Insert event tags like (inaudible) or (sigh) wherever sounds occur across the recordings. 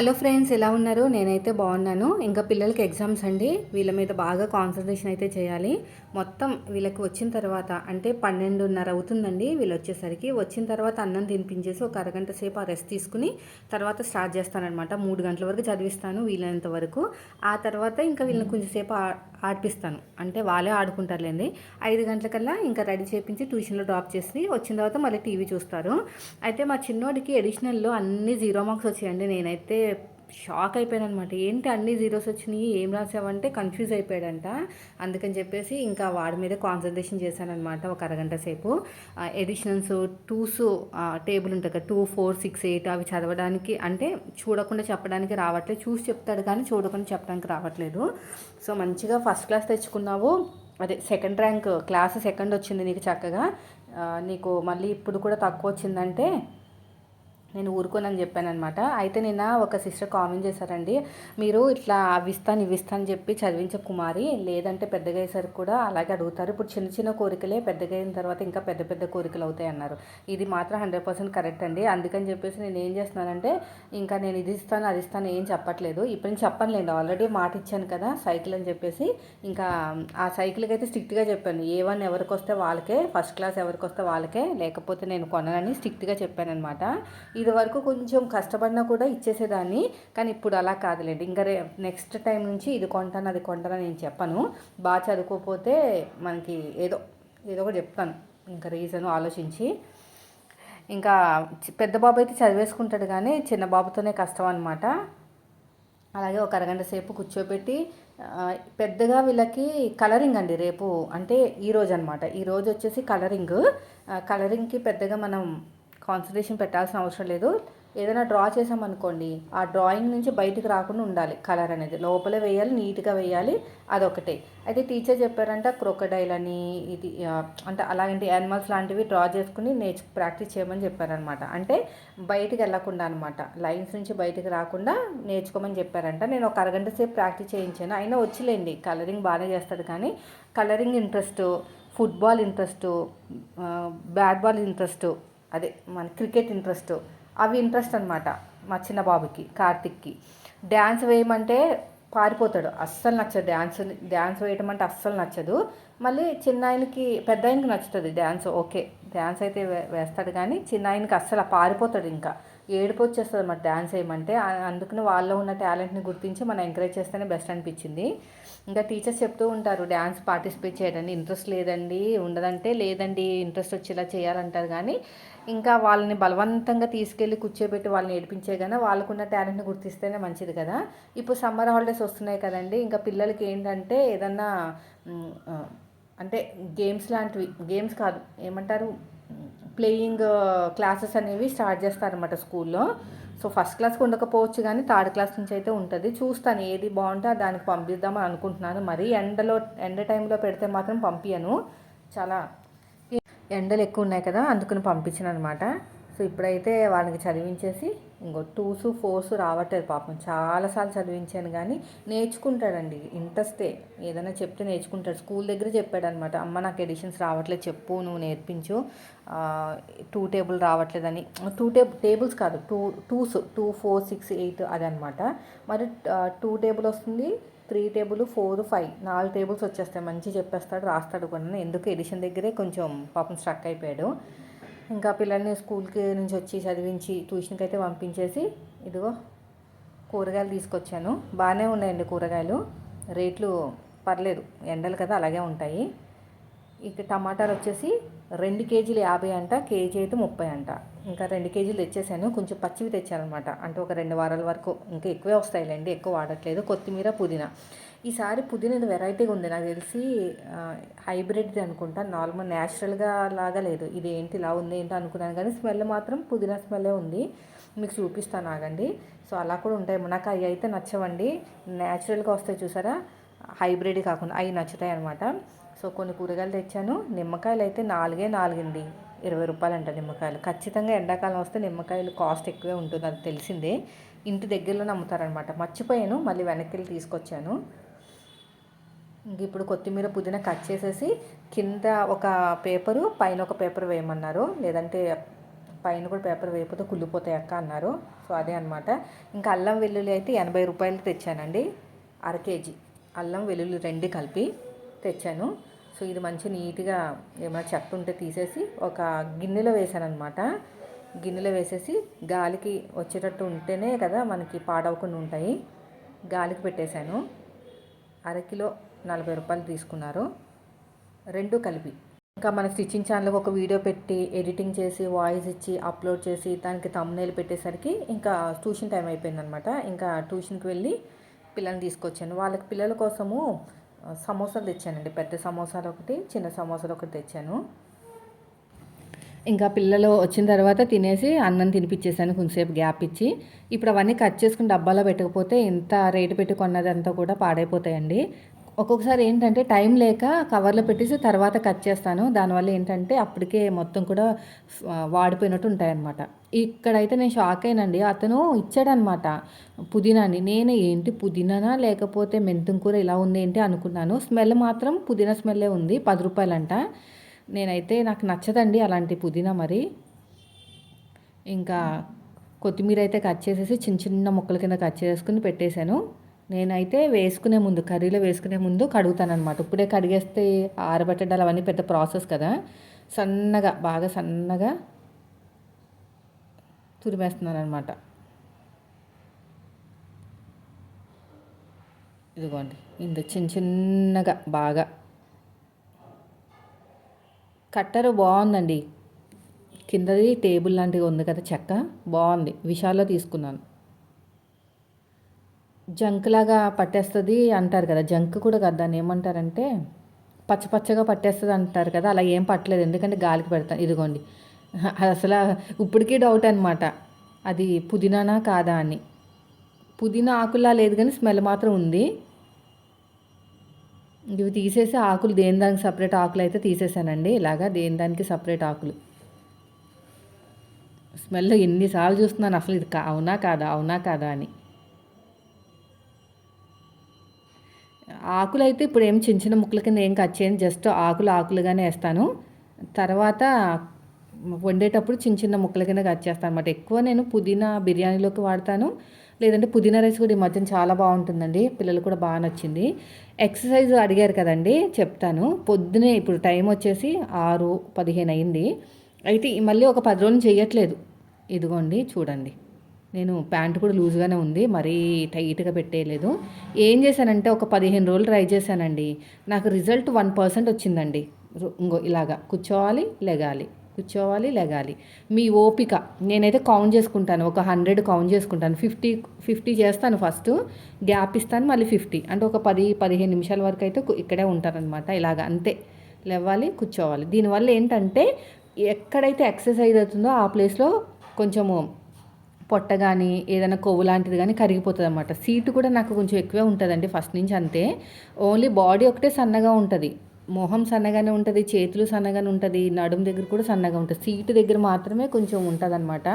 Hello friends ఎలా ఉన్నారు? నేనైతే బాగున్నాను. ఇంకా పిల్లలకి ఎగ్జామ్స్ అండి. వీళ్ళ మీద బాగా కాన్సన్ట్రేషన్ అయితే చేయాలి. మొత్తం వీళ్ళకి వచ్చిన తర్వాత అంటే పన్నెండున్నర అవుతుందండి. వీళ్ళు వచ్చేసరికి వచ్చిన తర్వాత అన్నం తినిపించేసి ఒక అరగంట సేపు ఆ రెస్ట్ తీసుకుని తర్వాత స్టార్ట్ చేస్తానమాట మూడు గంటల వరకు చదివిస్తాను వీలైనంత వరకు. ఆ తర్వాత ఇంకా వీళ్ళని కొంచెంసేపు ఆ- ఆడిపిస్తాను. అంటే వాళ్ళే ఆడుకుంటారులేండి. ఐదు గంటలకల్లా ఇంకా రెడీ చేయించి ట్యూషన్లో డ్రాప్ చేసి వచ్చిన తర్వాత మళ్ళీ టీవీ చూస్తారు. అయితే మా చిన్నోడికి ఎడిషనల్లో అన్ని జీరో మార్క్స్ వచ్చాయండి. నేనైతే షాక్ అయిపోయాను అనమాట ఏంటి అన్ని జీరోస్ వచ్చినాయి? ఏం రాసావంటే కన్ఫ్యూజ్ అయిపోయాడంట. అందుకని చెప్పేసి ఇంకా వాడి మీద కాన్సన్ట్రేషన్ చేశానమాట ఒక అరగంట సేపు. ఎడిషనల్స్ టూస్ టేబుల్ ఉంటుంది కదా టూ ఫోర్ సిక్స్ ఎయిట్ అవి చదవడానికి అంటే చూడకుండా చెప్పడానికి రావట్లేదు. చూసి చెప్తాడు కానీ చూడకుండా చెప్పడానికి రావట్లేదు. సో మంచిగా ఫస్ట్ క్లాస్ తెచ్చుకున్నావు. అదే సెకండ్ ర్యాంక్ క్లాస్ సెకండ్ వచ్చింది నీకు చక్కగా. నీకు మళ్ళీ ఇప్పుడు కూడా తక్కువ వచ్చిందంటే నేను ఊరుకోనని చెప్పానమాట అయితే నిన్న ఒక సిస్టర్ కామెంట్ చేశారండి మీరు ఇట్లా అవి ఇస్తాను ఇవి ఇస్తాను అని చెప్పి చదివించే కుమారి లేదంటే పెద్దగా అయ్యేసరికి కూడా అలాగే అడుగుతారు. ఇప్పుడు చిన్న చిన్న కోరికలే పెద్దగా అయిన తర్వాత ఇంకా పెద్ద పెద్ద కోరికలు అవుతాయి అన్నారు. ఇది మాత్రం హండ్రెడ్ పర్సెంట్ కరెక్ట్ అండి. అందుకని చెప్పేసి నేను ఏం చేస్తున్నానంటే ఇంకా నేను ఇది ఇస్తాను అది ఇస్తాను ఏం చెప్పట్లేదు. ఇప్పుడు నేను చెప్పనులేండి ఆల్రెడీ మాట ఇచ్చాను కదా సైకిల్ అని చెప్పేసి ఇంకా ఆ సైకిల్కి అయితే స్ట్రిక్ట్గా చెప్పాను. ఏ వన్ ఎవరికి వస్తే వాళ్ళకే ఫస్ట్ క్లాస్ ఎవరికి వస్తే వాళ్ళకే లేకపోతే నేను కొననని స్ట్రిక్ట్గా చెప్పాను అనమాట ఇది వరకు కొంచెం కష్టపడినా కూడా ఇచ్చేసేదాన్ని. కానీ ఇప్పుడు అలా కాదులేండి. ఇంకా రే నెక్స్ట్ టైం నుంచి ఇది కొంటాను అది కొంటాను నేను చెప్పను. బాగా చదువుకోకపోతే మనకి ఏదో ఏదో ఒకటి చెప్తాను. ఇంకా రీజన్ ఆలోచించి. ఇంకా పెద్ద బాబు అయితే చదివేసుకుంటాడు కానీ చిన్న బాబుతోనే కష్టం అనమాట అలాగే ఒక అరగంట సేపు కూర్చోబెట్టి పెద్దగా వీళ్ళకి కలరింగ్ అండి రేపు. అంటే ఈరోజు అనమాట ఈరోజు వచ్చేసి కలరింగ్ కలరింగ్కి పెద్దగా మనం కాన్సన్ట్రేషన్ పెట్టాల్సిన అవసరం లేదు. ఏదైనా డ్రా చేసామనుకోండి ఆ డ్రాయింగ్ నుంచి బయటకు రాకుండా ఉండాలి. కలర్ అనేది లోపలే వేయాలి నీట్గా వేయాలి అదొకటే అయితే టీచర్ చెప్పారంట క్రొకడైల్ అని ఇది అంటే అలాంటి యానిమల్స్ లాంటివి డ్రా చేసుకుని నేర్చు ప్రాక్టీస్ చేయమని చెప్పారనమాట అంటే బయటికి వెళ్ళకుండా అనమాట లైన్స్ నుంచి బయటకు రాకుండా నేర్చుకోమని చెప్పారంట. నేను ఒక అరగంట సేపు ప్రాక్టీస్ చేయించాను. అయినా వచ్చిలేండి. కలరింగ్ బాగానే చేస్తాడు కానీ colouring interest football interest bat ball interest అదే మన క్రికెట్ ఇంట్రెస్ట్. అవి ఇంట్రెస్ట్ అనమాట మా చిన్న బాబుకి కార్తిక్కి. డ్యాన్స్ వేయమంటే పారిపోతాడు. అస్సలు నచ్చదు డ్యాన్స్ డ్యాన్స్ వేయటం అంటే అస్సలు నచ్చదు. మళ్ళీ చిన్న ఆయనకి పెద్ద ఆయనకి నచ్చుతుంది డ్యాన్స్. ఓకే డ్యాన్స్ అయితే వేస్తాడు కానీ చిన్న ఆయనకి అస్సలు పారిపోతాడు ఇంకా. ఏడుపు వచ్చేస్తుంది అన్నమాట డ్యాన్స్ వేయమంటే అందుకని వాళ్ళలో ఉన్న టాలెంట్ని గుర్తించి మనం ఎంకరేజ్ చేస్తేనే బెస్ట్ అనిపించింది. ఇంకా టీచర్స్ చెప్తూ ఉంటారు డ్యాన్స్ పార్టిసిపేట్ చేయడండి ఇంట్రెస్ట్ లేదండి ఉండదంటే లేదండి ఇంట్రెస్ట్ వచ్చేలా చేయాలంటారు కానీ ఇంకా వాళ్ళని బలవంతంగా తీసుకెళ్ళి కూర్చోబెట్టి వాళ్ళని ఏడిపించే కన్నా వాళ్ళకున్న టాలెంట్ని గుర్తిస్తేనే మంచిది కదా. ఇప్పుడు సమ్మర్ హాలిడేస్ వస్తున్నాయి కదండి ఇంకా పిల్లలకి ఏంటంటే ఏదన్నా అంటే గేమ్స్ లాంటివి గేమ్స్ కాదు ఏమంటారు? ప్లేయింగ్ క్లాసెస్ అనేవి స్టార్ట్ చేస్తారన్నమాట స్కూల్లో. సో ఫస్ట్ క్లాస్కి ఉండకపోవచ్చు కానీ థర్డ్ క్లాస్ నుంచి అయితే ఉంటుంది. చూస్తాను ఏది బాగుంటే దానికి పంపిద్దామని అనుకుంటున్నాను. మరి ఎండలో ఎండ టైంలో పెడితే మాత్రం పంపించను చాలా ఎండలు ఎక్కువ ఉన్నాయి కదా అందుకని పంపించిన అనమాట సో ఇప్పుడైతే వాళ్ళకి చదివించేసి ఇంకో టూసు ఫోర్స్ రావట్లేదు పాపం. చాలాసార్లు చదివించాను కానీ నేర్చుకుంటాడండి. ఇంట్రెస్టే. ఏదైనా చెప్తే నేర్చుకుంటాడు. స్కూల్ దగ్గర చెప్పాడు అనమాట అమ్మ నాకు ఎడిషన్స్ రావట్లేదు. చెప్పు నువ్వు నేర్పించు. టూ టేబుల్ రావట్లేదని. టూ టేబుల్ టేబుల్స్ కాదు. Two twos. Two four six eight అదనమాట. మరి టూ టేబుల్ వస్తుంది త్రీ టేబుల్ ఫోర్ ఫైవ్. నాలుగు టేబుల్స్ వచ్చేస్తాయి. మంచి చెప్పేస్తాడు రాస్తాడు కూడా ఎందుకు? ఎడిషన్ దగ్గరే కొంచెం పాపం స్ట్రక్ అయిపోయాడు. ఇంకా పిల్లల్ని స్కూల్కి నుంచి వచ్చి చదివించి ట్యూషన్కి అయితే పంపించేసి ఇదిగో కూరగాయలు తీసుకొచ్చాను. బాగానే ఉన్నాయండి కూరగాయలు. రేట్లు పర్లేదు. ఎండలు కదా అలాగే ఉంటాయి. ఇక టమాటాలు వచ్చేసి రెండు కేజీలు యాభై అంట కేజీ అయితే ముప్పై అంట. ఇంకా రెండు కేజీలు తెచ్చేసాను. కొంచెం పచ్చివి తెచ్చాను అనమాట అంటే ఒక రెండు వారాల వరకు ఇంకా ఎక్కువే వస్తాయిలేండి ఎక్కువ వాడట్లేదు. కొత్తిమీర పుదీనా. ఈసారి పుదీనా వెరైటీగా ఉంది. నాకు తెలిసి హైబ్రిడ్ది అనుకుంటా. నార్మల్ న్యాచురల్గా లాగా లేదు. ఇది ఏంటి ఇలా ఉంది ఏంటో అనుకున్నాను. కానీ స్మెల్ మాత్రం పుదీనా స్మెల్లే ఉంది. మీకు చూపిస్తాను ఆగండి. సో అలా కూడా ఉంటాయి నాకు అవి అయితే నచ్చవండి. న్యాచురల్గా వస్తాయి చూసారా? హైబ్రిడ్ కాకుండా అవి నచ్చుతాయి అనమాట సో కొన్ని కూరగాయలు తెచ్చాను. నిమ్మకాయలు అయితే నాలుగే నాలుగండి. ఇరవై రూపాయలు అంట నిమ్మకాయలు. ఖచ్చితంగా ఎండాకాలం వస్తే నిమ్మకాయలు కాస్ట్ ఎక్కువే ఉంటుంది అది తెలిసిందే. ఇంటి దగ్గరలోనే అమ్ముతారనమాట మర్చిపోయాను. మళ్ళీ వెనక్కి వెళ్ళి తీసుకొచ్చాను. ఇంక ఇప్పుడు కొత్తిమీర పుదీనా కట్ చేసేసి కింద ఒక పేపరు పైన ఒక పేపర్ వేయమన్నారు. లేదంటే పైన కూడా పేపర్ వేయకపోతే కుళ్ళిపోతాయి అక్క అన్నారు. సో అదే అనమాట ఇంకా అల్లం వెల్లుల్లి అయితే ఎనభై రూపాయలు తెచ్చానండి. అర కేజీ. అల్లం వెల్లుల్లి రెండు కలిపి తెచ్చాను. సో ఇది మంచి నీట్గా ఏమైనా చెత్త ఉంటే తీసేసి ఒక గిన్నెలో వేసాను అనమాట గిన్నెలో వేసేసి గాలికి వచ్చేటట్టు ఉంటేనే కదా మనకి పాడవకుండా ఉంటాయి. గాలికి పెట్టేశాను. అరకిలో నలభై రూపాయలు తీసుకున్నారు. రెండు కలిపి. ఇంకా మన స్టిచ్చింగ్ ఛానల్కి ఒక వీడియో పెట్టి ఎడిటింగ్ చేసి వాయిస్ ఇచ్చి అప్లోడ్ చేసి దానికి తమ్నేలు పెట్టేసరికి ఇంకా ట్యూషన్ టైం అయిపోయిందనమాట ఇంకా ట్యూషన్కి వెళ్ళి పిల్లల్ని తీసుకొచ్చాను. వాళ్ళకి పిల్లల కోసము సమోసాలు తెచ్చానండి. పెద్ద సమోసాలు ఒకటి చిన్న సమోసాలు ఒకటి తెచ్చాను. ఇంకా పిల్లలు వచ్చిన తర్వాత తినేసి అన్నం తినిపించేసాను కొంచెంసేపు గ్యాప్ ఇచ్చి. ఇప్పుడు అవన్నీ కట్ చేసుకుని డబ్బాలో పెట్టకపోతే ఇంత రేటు పెట్టుకున్నదంతా కూడా పాడైపోతాయండి. ఒక్కొక్కసారి ఏంటంటే టైం లేక కవర్లో పెట్టేసి తర్వాత కట్ చేస్తాను. దానివల్ల ఏంటంటే అప్పటికే మొత్తం కూడా వాడిపోయినట్టు ఉంటాయన్నమాట. ఇక్కడైతే నేను షాక్ అయినండి. అతను ఇచ్చాడనమాట పుదీనాని. నేను ఏంటి పుదీనానా లేకపోతే మెంతం కూర ఇలా ఉంది ఏంటి అనుకున్నాను. స్మెల్ మాత్రం పుదీనా స్మెల్లే ఉంది. పది రూపాయలంట. నేనైతే నాకు నచ్చదండి అలాంటి పుదీనా మరి. ఇంకా కొత్తిమీర అయితే కట్ చేసేసి చిన్న చిన్న ముక్కల కింద కట్ చేసుకుని పెట్టేశాను. నేనైతే వేసుకునే ముందు కర్రీలో వేసుకునే ముందు కడుగుతాను అనమాట ఇప్పుడే కడిగేస్తే ఆరబెట్టడాలు అవన్నీ పెద్ద ప్రాసెస్ కదా. సన్నగా బాగా సన్నగా తురిమేస్తున్నాను అనమాట ఇదిగోండి ఇంత చిన్న చిన్నగా బాగా. కట్టరు బాగుందండి. కిందది టేబుల్ లాంటిది ఉంది కదా చెక్క. బాగుంది. విశాల్లో తీసుకున్నాను. జంక్ లాగా పట్టేస్తుంది అంటారు కదా. జంక్ కూడా కదా దాన్ని ఏమంటారంటే పచ్చ పచ్చగా పట్టేస్తుంది అంటారు కదా. అలా ఏం పట్టలేదు ఎందుకంటే గాలికి పెడతాను ఇదిగోండి. అది అసలు ఇప్పటికీ డౌట్ అనమాట అది పుదీనానా కాదా అని. పుదీనా ఆకులా లేదు కానీ స్మెల్ మాత్రం ఉంది. ఇవి తీసేసి ఆకులు దేని దానికి సపరేట్ ఆకులు అయితే తీసేసానండి. ఇలాగా దేని దానికి సపరేట్ ఆకులు. స్మెల్ ఎన్నిసార్లు చూస్తున్నాను అసలు ఇది అవునా కాదా అవునా కాదా అని. ఆకులు అయితే ఇప్పుడు ఏం చిన్న చిన్న ముక్కల కింద ఏం కట్ చేయను జస్ట్ ఆకులు ఆకులుగానే వేస్తాను. తర్వాత వండేటప్పుడు చిన్న చిన్న ముక్కల కింద కట్ చేస్తాను అనమాట ఎక్కువ నేను పుదీనా బిర్యానీలోకి వాడతాను. లేదంటే పుదీనా రైస్ కూడా ఈ మధ్యన చాలా బాగుంటుందండి. పిల్లలు కూడా బాగా నచ్చింది. ఎక్సర్సైజ్ అడిగారు కదండి చెప్తాను. పొద్దునే ఇప్పుడు టైం వచ్చేసి ఆరు పదిహేను అయింది. అయితే మళ్ళీ ఒక పది రోజులు చేయట్లేదు. ఇదిగోండి చూడండి. నేను ప్యాంట్ కూడా లూజ్గానే ఉంది మరీ టైట్గా పెట్టేయలేదు. ఏం చేశానంటే ఒక పదిహేను రోజులు ట్రై చేశానండి. నాకు రిజల్ట్ వన్ పర్సెంట్ వచ్చిందండి. ఇంకో ఇంగో ఇలాగా కూర్చోవాలి లెగాలి కూర్చోవాలి లెగాలి. మీ ఓపిక నేనైతే కౌంట్ చేసుకుంటాను ఒక హండ్రెడ్ కౌంట్ చేసుకుంటాను. ఫిఫ్టీ ఫిఫ్టీ చేస్తాను ఫస్ట్ గ్యాప్ ఇస్తాను మళ్ళీ ఫిఫ్టీ అంటే ఒక పది పదిహేను నిమిషాల వరకు అయితే ఇక్కడే ఉంటారనమాట ఇలాగ అంతే. లేవాలి కూర్చోవాలి. దీనివల్ల ఏంటంటే ఎక్కడైతే ఎక్సర్సైజ్ అవుతుందో ఆ ప్లేస్లో కొంచెము పొట్ట కానీ ఏదైనా కొవ్వు లాంటిది కానీ కరిగిపోతుంది అనమాట సీటు కూడా నాకు కొంచెం ఎక్కువే ఉంటుందండి ఫస్ట్ నుంచి అంతే. ఓన్లీ బాడీ ఒకటే సన్నగా ఉంటుంది. మొహం సన్నగానే ఉంటుంది చేతులు సన్నగానే ఉంటుంది నడుము దగ్గర కూడా సన్నగా ఉంటుంది. సీటు దగ్గర మాత్రమే కొంచెం ఉంటుంది అనమాట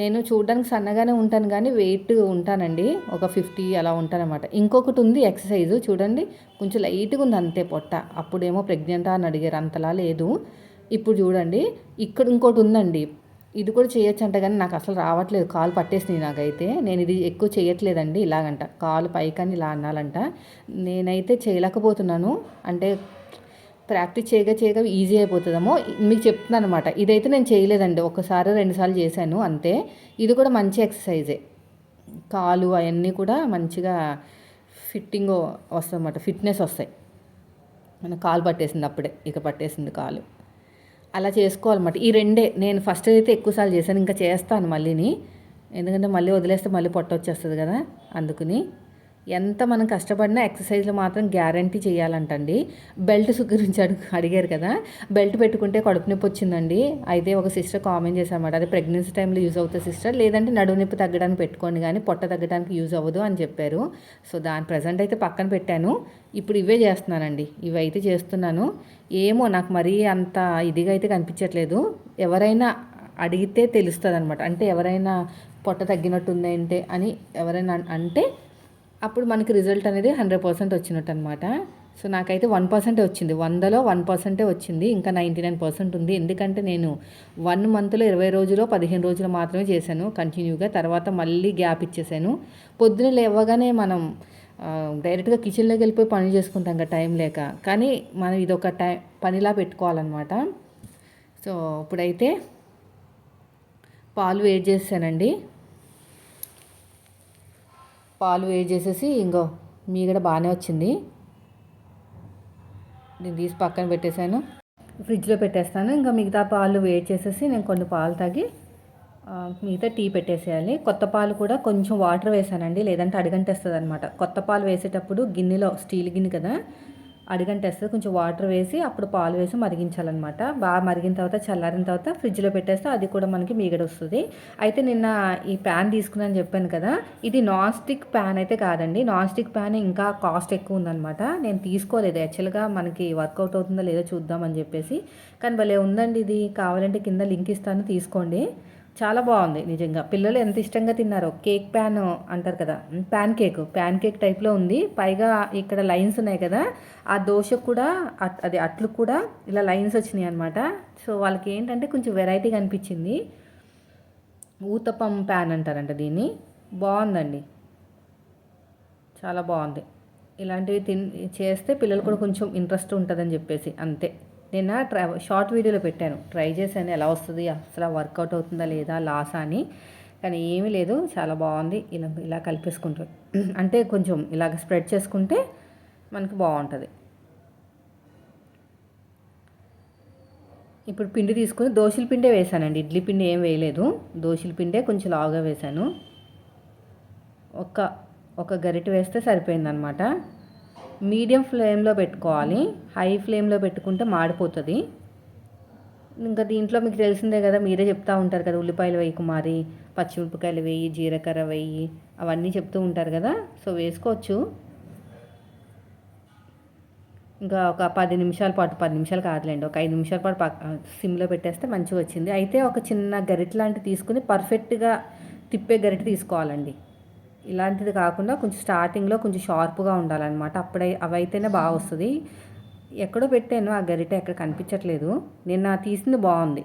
నేను చూడడానికి సన్నగానే ఉంటాను కానీ వెయిట్ ఉంటానండి. ఒక ఫిఫ్టీ అలా ఉంటానమాట ఇంకొకటి ఉంది ఎక్సర్సైజ్ చూడండి కొంచెం లైట్గా ఉంది అంతే పొట్ట. అప్పుడేమో ప్రెగ్నెంటా అని అడిగారు అంతలా లేదు. ఇప్పుడు చూడండి ఇక్కడ ఇంకోటి ఉందండి. ఇది కూడా చేయొచ్చు అంట కానీ నాకు అసలు రావట్లేదు. కాలు పట్టేసింది నాకైతే. నేను ఇది ఎక్కువ చేయట్లేదండి ఇలాగంట. కాలు పైకని ఇలా అనాలంట. నేనైతే చేయలేకపోతున్నాను. అంటే ప్రాక్టీస్ చేయగా చేయగా ఈజీ అయిపోతుందేమో. మీకు చెప్తున్నాను అనమాట ఇదైతే నేను చేయలేదండి. ఒకసారి రెండుసార్లు చేశాను. అంతే. ఇది కూడా మంచి ఎక్సర్సైజే. కాలు అవన్నీ కూడా మంచిగా ఫిట్టింగ్ వస్తుంది అన్నమాట ఫిట్నెస్ వస్తాయి. మన కాలు పట్టేసింది అప్పుడే. ఇక పట్టేసింది కాలు. అలా చేసుకోవాలన్నమాట. ఈ రెండే. నేను ఫస్ట్ అయితే ఎక్కువసార్లు చేశాను ఇంకా చేస్తాను మళ్ళీని. ఎందుకంటే మళ్ళీ వదిలేస్తే మళ్ళీ పొట్ట వచ్చేస్తుంది కదా అందుకని. ఎంత మనం కష్టపడినా ఎక్సర్సైజ్లు మాత్రం గ్యారంటీ చేయాలంటండి. బెల్ట్ గురించి అడుగు అడిగారు కదా. బెల్ట్ పెట్టుకుంటే కడుపు నొప్పి వచ్చిందండి. అయితే ఒక సిస్టర్ కామెంట్ చేశారన్నమాట. అది ప్రెగ్నెన్సీ టైంలో యూజ్ అవుతుంది సిస్టర్. లేదంటే నడువు నొప్పి తగ్గడానికి పెట్టుకోండి కానీ పొట్ట తగ్గడానికి యూజ్ అవ్వదు అని చెప్పారు. సో దాని ప్రజెంట్ అయితే పక్కన పెట్టాను. ఇప్పుడు ఇవే చేస్తున్నానండి. ఇవి అయితే చేస్తున్నాను. ఏమో నాకు మరీ అంత ఇదిగా అయితే కనిపించట్లేదు. ఎవరైనా అడిగితే తెలుస్తుంది అనమాట అంటే ఎవరైనా పొట్ట తగ్గినట్టుందంటే అని ఎవరైనా అంటే అప్పుడు మనకి రిజల్ట్ అనేది హండ్రెడ్ పర్సెంట్ వచ్చినట్టు అనమాట సో నాకైతే వన్ పర్సెంటే వచ్చింది. వందలో వన్ పర్సెంటే వచ్చింది. ఇంకా నైంటీ నైన్ పర్సెంట్ ఉంది. ఎందుకంటే నేను వన్ మంత్లో ఇరవై రోజులో పదిహేను రోజులు మాత్రమే చేశాను కంటిన్యూగా. తర్వాత మళ్ళీ గ్యాప్ ఇచ్చేసాను. పొద్దున లేవగానే మనం డైరెక్ట్గా కిచెన్లోకి వెళ్ళిపోయి పని చేసుకుంటాం కదా టైం లేక. కానీ మనం ఇది ఒక టైం పనిలా పెట్టుకోవాలన్నమాట. సో ఇప్పుడైతే పాలు వేడి చేసానండి పాలు వేడి చేసేసి ఇంకో మీగడ బాగానే వచ్చింది. నేను తీసి పక్కన పెట్టేశాను. ఫ్రిడ్జ్లో పెట్టేస్తాను. ఇంకా మిగతా పాలు వేడి చేసేసి నేను కొన్ని పాలు తాగి మిగతా టీ పెట్టేసేయాలి. కొత్త పాలు కూడా కొంచెం వాటర్ వేసానండి. లేదంటే అడిగంటేస్తుంది అనమాట కొత్త పాలు వేసేటప్పుడు గిన్నెలో స్టీల్ గిన్నె కదా అడిగంటేస్తే కొంచెం వాటర్ వేసి అప్పుడు పాలు వేసి మరిగించాలన్నమాట. బాగా మరిగిన తర్వాత చల్లారిన తర్వాత ఫ్రిడ్జ్లో పెట్టేస్తే అది కూడా మనకి మీగడ వస్తుంది అయితే నిన్న ఈ ప్యాన్ తీసుకున్నాను చెప్పాను కదా ఇది నాన్ స్టిక్ ప్యాన్ అయితే కాదండి. నాన్ స్టిక్ ప్యాన్ ఇంకా కాస్ట్ ఎక్కువ ఉందన్నమాట. నేను తీసుకోలేదు. యాక్చువల్గా మనకి వర్కౌట్ అవుతుందో లేదో చూద్దామని చెప్పేసి. కానీ భలే ఉందండి ఇది. కావాలంటే కింద లింక్ ఇస్తాను తీసుకోండి. చాలా బాగుంది నిజంగా. పిల్లలు ఎంత ఇష్టంగా తిన్నారో కేక్ ప్యాన్ అంటారు కదా ప్యాన్ కేక్ ప్యాన్ కేక్ టైప్లో ఉంది. పైగా ఇక్కడ లైన్స్ ఉన్నాయి కదా ఆ దోశ కూడా అది అట్లు కూడా ఇలా లైన్స్ వచ్చినాయి అనమాట సో వాళ్ళకి ఏంటంటే కొంచెం వెరైటీగా అనిపించింది. ఊతపం ప్యాన్ అంటారంట దీన్ని. బాగుందండి. చాలా బాగుంది. ఇలాంటివి తిన్ చేస్తే పిల్లలు కూడా కొంచెం ఇంట్రెస్ట్ ఉంటుందని చెప్పేసి అంతే. నిన్న ట్రై షార్ట్ వీడియోలో పెట్టాను. ట్రై చేశాను. ఎలా వస్తుంది? అసలు వర్కౌట్ అవుతుందా లేదా? లాస్ అని. కానీ ఏమీ లేదు. చాలా బాగుంది. ఇలా ఇలా కలిపేసుకుంటాం (clears throat) అంటే కొంచెం ఇలాగ స్ప్రెడ్ చేసుకుంటే మనకి బాగుంటుంది. ఇప్పుడు పిండి తీసుకుని దోశల పిండే వేసానండి. ఇడ్లీ పిండి ఏం వేయలేదు. దోశల పిండే కొంచెం లావుగా వేసాను. ఒక ఒక గరిటె వేస్తే సరిపోయిందనమాట. మీడియం ఫ్లేమ్లో పెట్టుకోవాలి. హై ఫ్లేమ్లో పెట్టుకుంటే మాడిపోతుంది. ఇంకా దీంట్లో మీకు తెలిసిందే కదా మీరే చెప్తూ ఉంటారు కదా ఉల్లిపాయలు వేయి కుమారి పచ్చిమిరపకాయలు వేయి జీలకర్ర వేయి అవన్నీ చెప్తూ ఉంటారు కదా. సో వేసుకోవచ్చు. ఇంకా ఒక పది నిమిషాల పాటు పది నిమిషాలు కాదులేండి ఒక ఐదు నిమిషాల పాటు సిమ్లో పెట్టేస్తే మంచిగా వచ్చింది. అయితే ఒక చిన్న గరిట లాంటివి తీసుకుని పర్ఫెక్ట్గా తిప్పే గరిట తీసుకోవాలండి. ఇలాంటిది కాకుండా కొంచెం స్టార్టింగ్లో కొంచెం షార్ప్గా ఉండాలన్నమాట. అప్పుడే అవైతేనే బాగా వస్తుంది. ఎక్కడో పెట్టాను ఆ గరిట ఎక్కడ కనిపించట్లేదు. నిన్న తీసింది బాగుంది.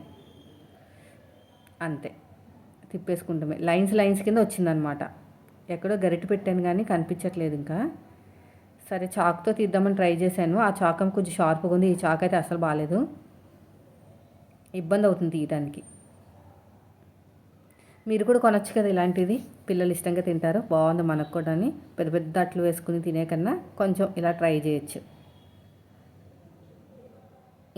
అంతే. తిప్పేసుకుంటామే. లైన్స్ లైన్స్ కింద వచ్చిందనమాట ఎక్కడో గరిట పెట్టాను కానీ కనిపించట్లేదు ఇంకా. సరే చాక్తో తీద్దామని ట్రై చేశాను. ఆ చాకం కొంచెం షార్ప్గా ఉంది. ఈ చాక్ అయితే అసలు బాగాలేదు. ఇబ్బంది అవుతుంది తీయడానికి మీరు కూడా కొనొచ్చు కదా ఇలాంటిది. పిల్లలు ఇష్టంగా తింటారు. బాగుంది మనకు కూడా అని. పెద్ద పెద్ద అట్లు వేసుకుని తినే కన్నా కొంచెం ఇలా ట్రై చేయొచ్చు.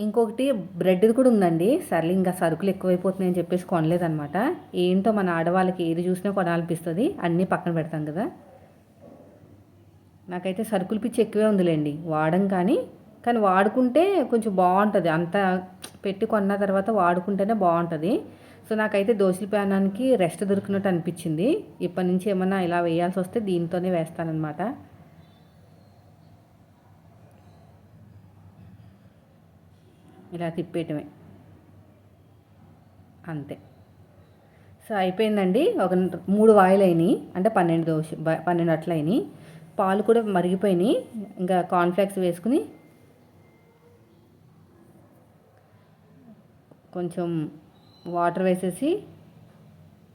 ఇంకొకటి బ్రెడ్ కూడా ఉందండి. సర్లే ఇంకా సరుకులు ఎక్కువైపోతున్నాయని చెప్పేసి కొనలేదనమాట ఏంటో మన ఆడవాళ్ళకి ఏది చూసినా కొనాలనిపిస్తుంది. అన్నీ పక్కన పెడతాం కదా. నాకైతే సరుకులు పిచ్చి ఎక్కువే ఉందిలేండి. వాడం కానీ కానీ వాడుకుంటే కొంచెం బాగుంటుంది. అంత పెట్టి కొన్న తర్వాత వాడుకుంటేనే బాగుంటుంది. సో నాకైతే దోశల ప్యానానికి రెస్ట్ దొరికినట్టు అనిపించింది. ఇప్పటి నుంచి ఏమన్నా ఇలా వేయాల్సి వస్తే దీంతోనే వేస్తానన్నమాట. ఇలా తిప్పేయటమే. అంతే. సో అయిపోయిందండి. ఒక మూడు వాయిల్ అయినాయి అంటే పన్నెండు దోశ పన్నెండు అట్ల అయినాయి పాలు కూడా మరిగిపోయినాయి. ఇంకా కాన్ఫ్లెక్స్ వేసుకుని కొంచెం వాటర్ వేసేసి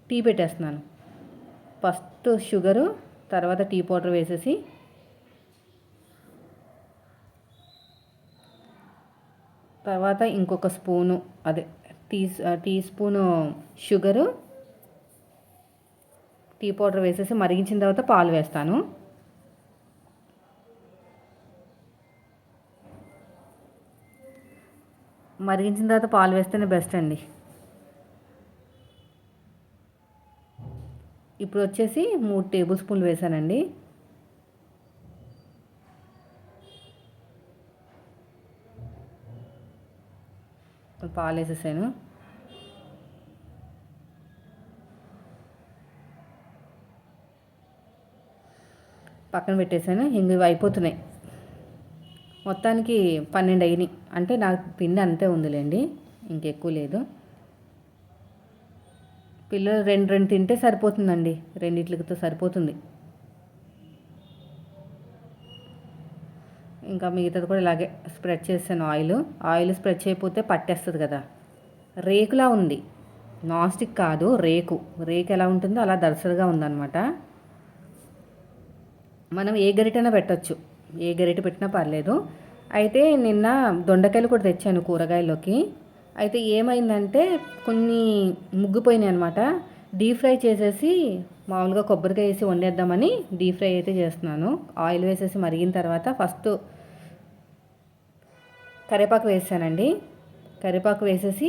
టీ పెట్టేస్తున్నాను. ఫస్ట్ షుగరు తర్వాత టీ పౌడర్ వేసేసి తర్వాత ఇంకొక స్పూను అదే tea tea spoon sugar tea powder వేసేసి మరిగించిన తర్వాత పాలు వేస్తాను. మరిగించిన తర్వాత పాలు వేస్తేనే బెస్ట్ అండి. ఇప్పుడు వచ్చేసి మూడు టేబుల్ స్పూన్లు వేసానండి. పాలు వేసేసాను. పక్కన పెట్టేశాను ఇంక ఇవి అయిపోతున్నాయి. మొత్తానికి పన్నెండు అయినాయి. అంటే నాకు పిండి అంతే ఉందిలేండి. ఇంకెక్కువ లేదు. పిల్లలు రెండు రెండు తింటే సరిపోతుందండి. రెండిట్లతో సరిపోతుంది. ఇంకా మిగతాది కూడా ఇలాగే స్ప్రెడ్ చేశాను ఆయిల్. ఆయిల్ స్ప్రెడ్ చేయకపోతే పట్టేస్తుంది కదా. రేకులా ఉంది. నాన్ స్టిక్ కాదు రేకు. రేకు ఎలా ఉంటుందో అలా దరసలుగా ఉందన్నమాట. మనం ఏ గరిటైనా పెట్టచ్చు. ఏ గరిట పెట్టినా పర్లేదు. అయితే నిన్న దొండకాయలు కూడా తెచ్చాను కూరగాయల్లోకి. అయితే ఏమైందంటే కొన్ని ముగ్గిపోయినాయి అనమాట డీప్ ఫ్రై చేసేసి మామూలుగా కొబ్బరికాయ వేసి వండేద్దామని డీప్ ఫ్రై అయితే చేస్తున్నాను. ఆయిల్ వేసేసి మరిగిన తర్వాత ఫస్ట్ కరివేపాకు వేసానండి. కరివేపాకు వేసేసి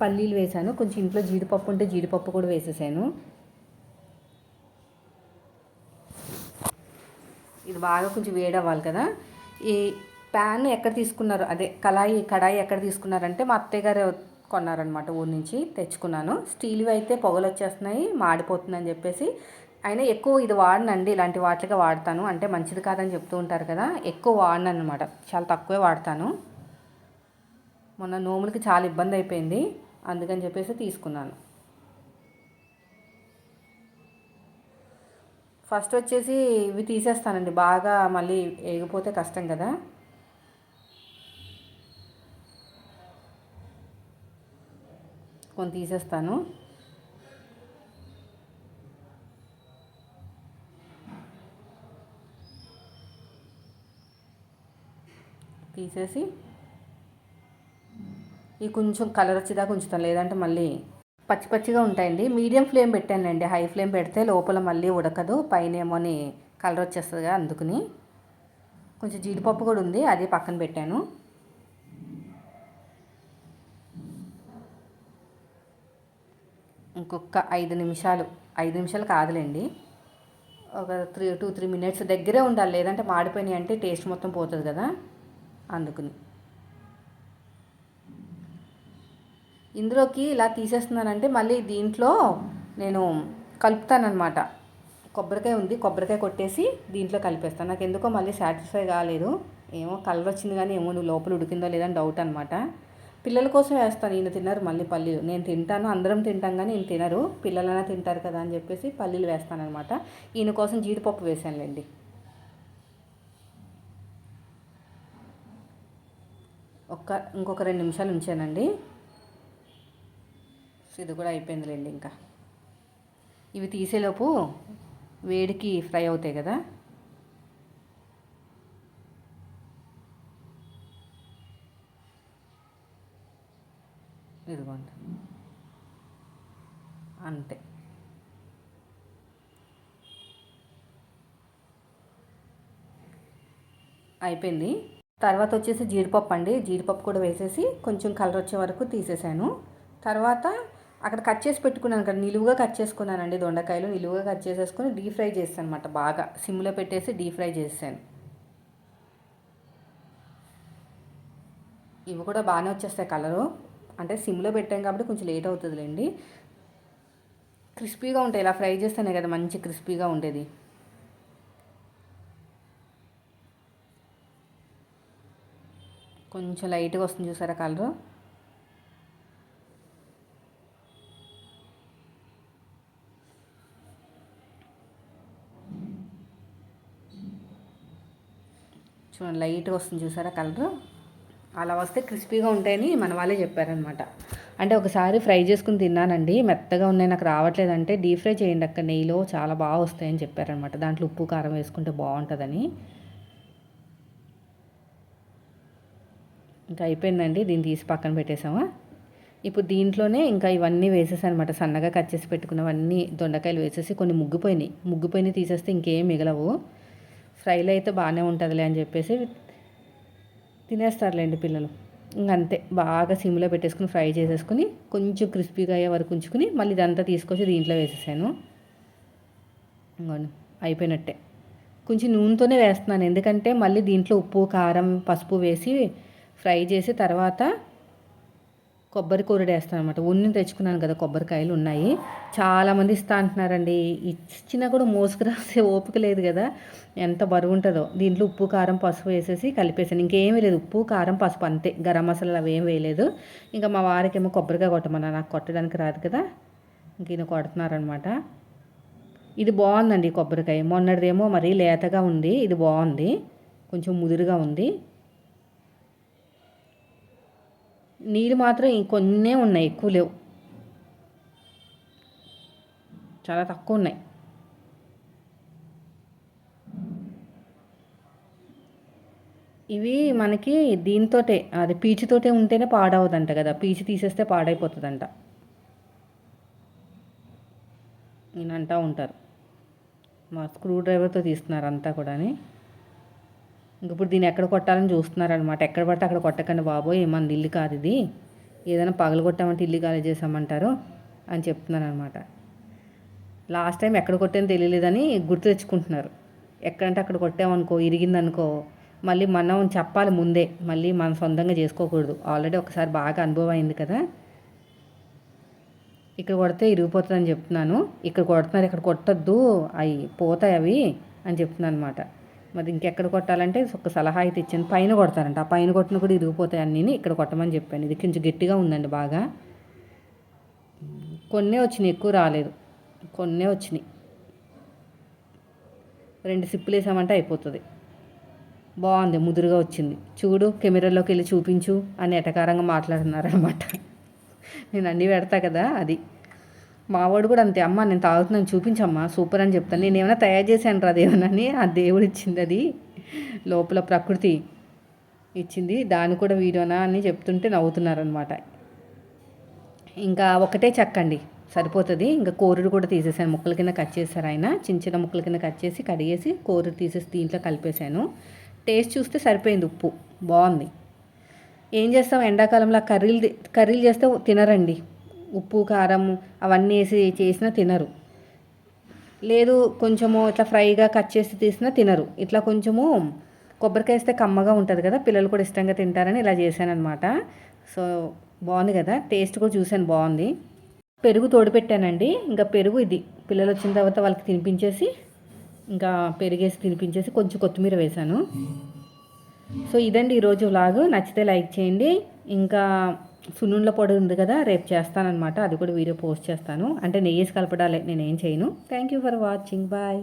పల్లీలు వేసాను. కొంచెం ఇంట్లో జీడిపప్పు ఉంటే జీడిపప్పు కూడా వేసేసాను. ఇది బాగా కొంచెం వేడవ్వాలి కదా. ఈ ప్యాన్ ఎక్కడ తీసుకున్నారు? అదే కళాయి కడాయి ఎక్కడ తీసుకున్నారంటే మా అత్తయ్య గారు కొన్నారనమాట ఊరి నుంచి తెచ్చుకున్నాను. స్టీల్వి అయితే పొగలు వచ్చేస్తున్నాయి మాడిపోతుందని చెప్పేసి. అయినా ఎక్కువ ఇది వాడనండి ఇలాంటి వాటిగా వాడతాను. అంటే మంచిది కాదని చెప్తూ ఉంటారు కదా ఎక్కువ వాడను అనమాట చాలా తక్కువే వాడతాను. మొన్న నోములకి చాలా ఇబ్బంది అయిపోయింది అందుకని చెప్పేసి తీసుకున్నాను. ఫస్ట్ వచ్చేసి ఇవి తీసేస్తానండి బాగా మళ్ళీ ఏగిపోతే కష్టం కదా. కొన్ని తీసేస్తాను. తీసేసి ఈ కొంచెం కలర్ వచ్చేదాకా ఉంచుతాను. లేదంటే మళ్ళీ పచ్చి పచ్చిగా ఉంటాయండి. మీడియం ఫ్లేమ్ పెట్టానండి హై ఫ్లేమ్ పెడితే లోపల మళ్ళీ ఉడకదు. పైన ఏమోని కలర్ వచ్చేస్తుందిగా అందుకుని. కొంచెం జీడిపప్పు కూడా ఉంది. అది పక్కన పెట్టాను. ఇంకొక ఐదు నిమిషాలు ఐదు నిమిషాలు కాదులేండి. ఒక త్రీ టూ త్రీ మినిట్స్ దగ్గరే ఉండాలి. లేదంటే మాడిపోయినాయి అంటే టేస్ట్ మొత్తం పోతుంది కదా. అందుకుని. ఇందులోకి ఇలా తీసేస్తున్నానంటే మళ్ళీ దీంట్లో నేను కలుపుతానమాట కొబ్బరికాయ ఉంది కొబ్బరికాయ కొట్టేసి దీంట్లో కలిపేస్తాను. నాకు ఎందుకో మళ్ళీ సాటిస్ఫై కాలేదు. ఏమో కలర్ వచ్చింది కానీ ఏమో నువ్వు లోపల ఉడికిందో లేదని డౌట్ అనమాట పిల్లల కోసం వేస్తాను ఈయన తిన్నారు మళ్ళీ పల్లీలు. నేను తింటాను అందరం తింటాం కానీ ఈయన తినరు పిల్లలైనా తింటారు కదా అని చెప్పేసి పల్లీలు వేస్తానమాట ఈయన కోసం జీడిపప్పు వేసానులేండి ఒక్క ఇంకొక రెండు నిమిషాలు ఉంచానండి. ఇది కూడా అయిపోయిందిలేండి ఇంకా. ఇవి తీసేలోపు వేడికి ఫ్రై అవుతాయి కదా. ఇదిగోండి. అంతే. అయిపోయింది. తర్వాత వచ్చేసి జీడిపప్పు అండి. జీడిపప్పు కూడా వేసేసి కొంచెం కలర్ వచ్చే వరకు తీసేసాను. తర్వాత అక్కడ కట్ చేసి పెట్టుకున్నాను కదా నిలువుగా కట్ చేసుకున్నానండి దొండకాయలు. నిలువుగా కట్ చేసేసుకొని డీప్ ఫ్రై చేస్తాను అనమాట బాగా. సిమ్లో పెట్టేసి డీప్ ఫ్రై చేసాను ఇవి కూడా బాగానే వచ్చేస్తాయి కలరు. అంటే సిమ్లో పెట్టాం కాబట్టి కొంచెం లేట్ అవుతుందిలేండి. క్రిస్పీగా ఉంటాయి. ఇలా ఫ్రై చేస్తేనే కదా మంచి క్రిస్పీగా ఉండేది. కొంచెం లైట్గా వస్తుంది చూసారా కలరు? చూడండి లైట్గా వస్తుంది చూసారా కలరు? అలా వస్తే క్రిస్పీగా ఉంటాయని మన వాళ్ళే చెప్పారనమాట. అంటే ఒకసారి ఫ్రై చేసుకుని తిన్నానండి. మెత్తగా ఉన్నాయి నాకు రావట్లేదంటే డీప్ ఫ్రై చేయండి అక్కడ నెయ్యిలో చాలా బాగా వస్తాయని చెప్పారనమాట. దాంట్లో ఉప్పు కారం వేసుకుంటే బాగుంటుందని. ఇంకా అయిపోయిందండి. దీన్ని తీసి పక్కన పెట్టేసామా ఇప్పుడు దీంట్లోనే ఇంకా ఇవన్నీ వేసేసాను అనమాట సన్నగా కట్ చేసి పెట్టుకున్నవన్నీ దొండకాయలు వేసేసి కొన్ని ముగ్గిపోయినాయి. ముగ్గిపోయినాయి తీసేస్తే ఇంకేం మిగలవు. ఫ్రైలో అయితే బాగానే ఉంటుందిలే అని చెప్పేసి తినేస్తారులేండి పిల్లలు. ఇంకంతే. బాగా సిమ్లో పెట్టేసుకుని ఫ్రై చేసేసుకుని కొంచెం క్రిస్పీగా అయ్యే వరకు ఉంచుకుని మళ్ళీ ఇదంతా తీసుకొచ్చి దీంట్లో వేసేసాను. అయిపోయినట్టే. కొంచెం నూనెతోనే వేస్తున్నాను. ఎందుకంటే మళ్ళీ దీంట్లో ఉప్పు కారం పసుపు వేసి ఫ్రై చేసి తర్వాత కొబ్బరి కూరడు వేస్తాను అనమాట ఉన్ని తెచ్చుకున్నాను కదా కొబ్బరికాయలు ఉన్నాయి. చాలామంది ఇస్తా అంటున్నారండి. ఇచ్చినా కూడా మోసుకురాసే ఓపిక లేదు కదా. ఎంత బరువు ఉంటుందో దీంట్లో ఉప్పు కారం పసుపు వేసేసి కలిపేసాను. ఇంకేమీ లేదు. ఉప్పు కారం పసుపు అంతే. గరం మసాలా అవి ఏం వేయలేదు. ఇంకా మా వారికేమో కొబ్బరికాయ కొట్టమన్నా నాకు కొట్టడానికి రాదు కదా. ఇంక ఈయన కొడుతున్నారనమాట ఇది బాగుందండి కొబ్బరికాయ. మొన్నటిదేమో మరీ లేతగా ఉంది. ఇది బాగుంది. కొంచెం ముదురుగా ఉంది. నీళ్ళు మాత్రం ఇంకొన్నే ఉన్నాయి ఎక్కువ లేవు. చాలా తక్కువ ఉన్నాయి. ఇవి మనకి దీంతోటే అది పీచుతోటే ఉంటేనే పాడవదంట కదా పీచు తీసేస్తే పాడైపోతుందంట. నేను అంటూ ఉంటారు. మా స్క్రూ డ్రైవర్తో తీస్తున్నారు అంతా కూడా ఇప్పుడు దీన్ని ఎక్కడ కొట్టాలని చూస్తున్నారనమాట ఎక్కడ పడితే అక్కడ కొట్టకండి బాబోయ్ మన ఇల్లు కాదు ఇది. ఏదైనా పగలు కొట్టామంటే ఇల్లు ఖాళీ చేసామంటారు అని చెప్తున్నాను అనమాట లాస్ట్ టైం ఎక్కడ కొట్టానో తెలియలేదని గుర్తు తెచ్చుకుంటున్నారు. ఎక్కడంటే అక్కడ కొట్టామనుకో ఇరిగిందనుకో మళ్ళీ మనం చెప్పాలి ముందే మళ్ళీ మనం సొంతంగా చేసుకోకూడదు. ఆల్రెడీ ఒకసారి బాగా అనుభవం అయింది కదా. ఇక్కడ కొడితే ఇరిగిపోతుందని చెప్తున్నాను. ఇక్కడ కొడుతున్నారు ఇక్కడ కొట్టద్దు అవి పోతాయి అవి అని చెప్తున్నాను అనమాట మరి ఇంకెక్కడ కొట్టాలంటే ఒక సలహా అయితే ఇచ్చాను. పైన కొడతారంట. ఆ పైన కొట్టిన కూడా ఇరిగిపోతాయి అన్నీ ఇక్కడ కొట్టమని చెప్పాను. ఇది కొంచెం గట్టిగా ఉందండి బాగా. కొన్నే వచ్చినాయి ఎక్కువ రాలేదు. కొన్నే వచ్చినాయి. రెండు సిప్పులు వేసామంటే అయిపోతుంది. బాగుంది ముదురుగా వచ్చింది. చూడు కెమెరాలోకి వెళ్ళి చూపించు అని ఎటకారంగా మాట్లాడుతున్నారనమాట నేను అన్నీ పెడతా కదా అది. మావాడు కూడా అంతే అమ్మ నేను తాగుతున్నాను చూపించమ్మా సూపర్ అని చెప్తాను. నేను ఏమైనా తయారు చేశాను రా దేవునని ఆ దేవుడు ఇచ్చింది అది. లోపల ప్రకృతి ఇచ్చింది. దాన్ని కూడా వీడియోనా అని చెప్తుంటే నవ్వుతున్నారనమాట ఇంకా ఒకటే చెక్కండి సరిపోతుంది. ఇంకా కోరుడు కూడా తీసేసాను ముక్కల కింద కట్ చేశారు ఆయన. చిన్న చిన్న ముక్కల కింద కట్ చేసి కడిగేసి కోరుడు తీసేసి దీంట్లో కలిపేశాను. టేస్ట్ చూస్తే సరిపోయింది ఉప్పు. బాగుంది. ఏం చేస్తాం? ఎండాకాలంలో కర్రీలు కర్రీలు చేస్తే తినరండి. ఉప్పు కారం అవన్నీ వేసి చేసినా తినరు. లేదు కొంచెము ఇట్లా ఫ్రైగా కట్ చేసి తీసినా తినరు. ఇట్లా కొంచెము కొబ్బరికాయ వేస్తే కమ్మగా ఉంటుంది కదా పిల్లలు కూడా ఇష్టంగా తింటారని ఇలా చేశాను అనమాట సో బాగుంది కదా టేస్ట్ కూడా చూశాను బాగుంది. పెరుగు తోడు పెట్టానండి. ఇంకా పెరుగు ఇది పిల్లలు వచ్చిన తర్వాత వాళ్ళకి తినిపించేసి ఇంకా పెరిగేసి తినిపించేసి కొంచెం కొత్తిమీర వేశాను. సో ఇదండి ఈరోజు వ్లాగ్. నచ్చితే లైక్ చేయండి. ఇంకా సున్నుండ్ల పొడి ఉంది కదా రేపు చేస్తానమాట అది కూడా వీడియో పోస్ట్ చేస్తాను. అంటే నెయ్యేసి కలపడాలి నేనేం చేయను. Thank you for watching bye